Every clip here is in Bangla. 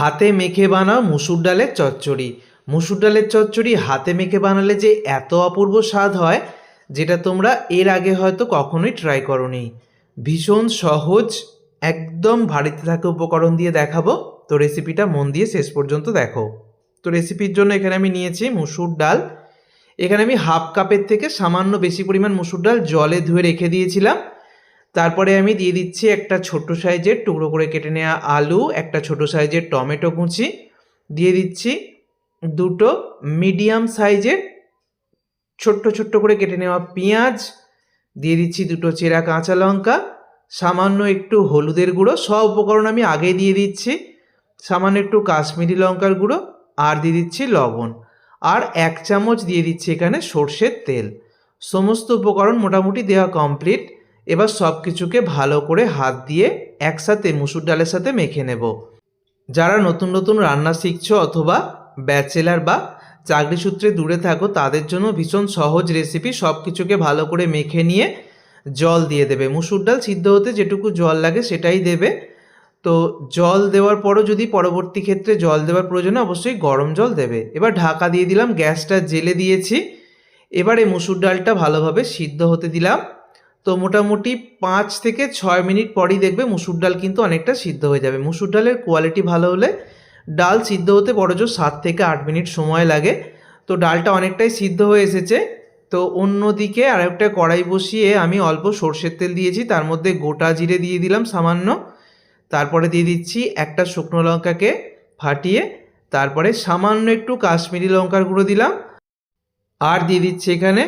হাতে মেখে বানাও মুসুর ডালের চচ্চড়ি। মুসুর ডালের চচ্চড়ি হাতে মেখে বানালে যে এত অপূর্ব স্বাদ হয়, যেটা তোমরা এর আগে হয়তো কখনোই ট্রাই করোনি। ভীষণ সহজ, একদম বাড়িতে থাকা উপকরণ দিয়ে দেখাবো। তো রেসিপিটা মন দিয়ে শেষ পর্যন্ত দেখো। তো রেসিপির জন্য এখানে আমি নিয়েছি মুসুর ডাল। এখানে আমি হাফ কাপের থেকে সামান্য বেশি পরিমাণ মুসুর ডাল জলে ধুয়ে রেখে দিয়েছিলাম। তারপরে আমি দিয়ে দিচ্ছি একটা ছোট সাইজের টুকরো করে কেটে নেওয়া আলু, একটা ছোট সাইজের টমেটো কুচি। দিয়ে দিচ্ছি দুটো মিডিয়াম সাইজের ছোট্ট ছোট্ট করে কেটে নেওয়া পেঁয়াজ। দিয়ে দিচ্ছি দুটো চেরা কাঁচা লঙ্কা, সামান্য একটু হলুদের গুঁড়ো। সব উপকরণ আমি আগে দিয়ে দিচ্ছি। সামান্য একটু কাশ্মীরি লঙ্কার গুঁড়ো আর দিয়ে দিচ্ছি লবণ। আর এক চামচ দিয়ে দিচ্ছি এখানে সর্ষের তেল। সমস্ত উপকরণ মোটামুটি দেওয়া কমপ্লিট। এবার সব কিছুকে ভালো করে হাত দিয়ে একসাথে মুসুর ডালের সাথে মেখে নেব। যারা নতুন নতুন রান্না শিখছো অথবা ব্যাচেলার বা চাকরি সূত্রে দূরে থাকো, তাদের জন্য ভীষণ সহজ রেসিপি সব কিছুকে ভালো করে মেখে নিয়ে জল দিয়ে দেবে। মুসুর ডাল সিদ্ধ হতে যেটুকু জল লাগে সেটাই দেবে। তো জল দেওয়ার পরও যদি পরবর্তী ক্ষেত্রে জল দেওয়ার প্রয়োজনে অবশ্যই গরম জল দেবে। এবার ঢাকা দিয়ে দিলাম, গ্যাসটা জেলে দিয়েছি। এবারে মুসুর ডালটা ভালোভাবে সিদ্ধ হতে দিলাম। তো মোটামুটি পাঁচ থেকে ছয় মিনিট পরই দেখবে মুসুর ডাল কিন্তু অনেকটা সিদ্ধ হয়ে যাবে। মুসুর ডালের কোয়ালিটি ভালো হলে ডাল সিদ্ধ হতে বড় জোর সাত থেকে আট মিনিট সময় লাগে। তো ডালটা অনেকটাই সিদ্ধ হয়ে এসেছে। তো অন্যদিকে আরেকটা কড়াই বসিয়ে আমি অল্প সর্ষের তেল দিয়েছি, তার মধ্যে গোটা জিরে দিয়ে দিলাম সামান্য। তারপরে দিয়ে দিচ্ছি একটা শুকনো লঙ্কাকে ফাটিয়ে, তারপরে সামান্য একটু কাশ্মীরি লঙ্কার গুঁড়ো দিলাম। আর দিয়ে দিচ্ছি এখানে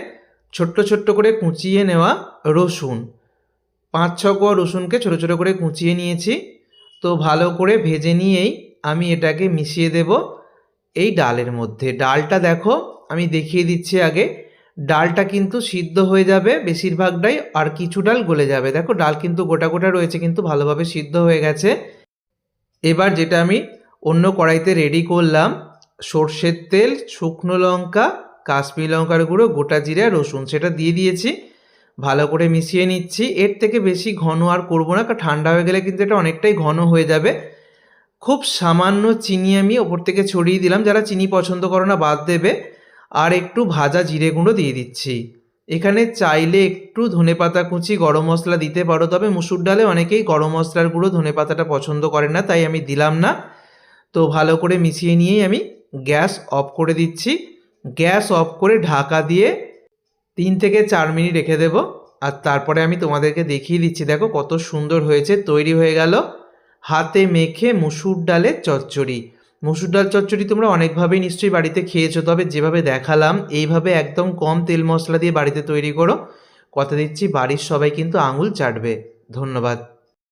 ছোট্ট ছোট্ট করে কুচিয়ে নেওয়া রসুন। পাঁচ ছ কোয়া রসুনকে ছোটো ছোটো করে কুচিয়ে নিয়েছি। তো ভালো করে ভেজে নিয়েই আমি এটাকে মিশিয়ে দেব এই ডালের মধ্যে। ডালটা দেখো, আমি দেখিয়ে দিচ্ছি আগে। ডালটা কিন্তু সিদ্ধ হয়ে যাবে বেশিরভাগটাই আর কিছু ডাল গলে যাবে। দেখো, ডাল কিন্তু গোটা গোটা রয়েছে, কিন্তু ভালোভাবে সিদ্ধ হয়ে গেছে। এবার যেটা আমি অন্য কড়াইতে রেডি করলাম, সর্ষের তেল, শুকনো লঙ্কা কাশ্মীর লঙ্কার গুঁড়ো, গোটা জিরা রসুন। সেটা দিয়ে দিয়েছি। ভালো করে মিশিয়ে নিচ্ছি। এর থেকে বেশি ঘন আর করব না, কারণ ঠান্ডা হয়ে গেলে কিন্তু এটা অনেকটাই ঘন হয়ে যাবে। খুব সামান্য চিনি আমি ওপর থেকে ছড়িয়ে দিলাম। যারা চিনি পছন্দ করো না, বাদ দেবে। আর একটু ভাজা জিরে গুঁড়ো দিয়ে দিচ্ছি। এখানে চাইলে একটু ধনেপাতা কুচি, গরম মশলা দিতে পারো, তবে মুসুর ডালে অনেকেই গরম মশলার গুঁড়ো ধনেপাতাটা পছন্দ করে না, তাই আমি দিলাম না। তো ভালো করে মিশিয়ে নিয়েই আমি গ্যাস অফ করে দিচ্ছি। গ্যাস অফ করে ঢাকা দিয়ে তিন থেকে চার মিনিট রেখে দেবো। আর তারপরে আমি তোমাদেরকে দেখিয়ে দিচ্ছি, দেখো কত সুন্দর হয়েছে, তৈরি হয়ে গেল। হাতে মেখে মুসুর ডালের চচ্চড়ি। মুসুর ডাল চচ্চড়ি তোমরা অনেকভাবেই নিশ্চয়ই বাড়িতে খেয়েছো, তবে যেভাবে দেখালাম, এইভাবে একদম কম তেল মশলা দিয়ে বাড়িতে তৈরি করো। কথা দিচ্ছি, বাড়ির সবাই কিন্তু আঙুল চাটবে। ধন্যবাদ।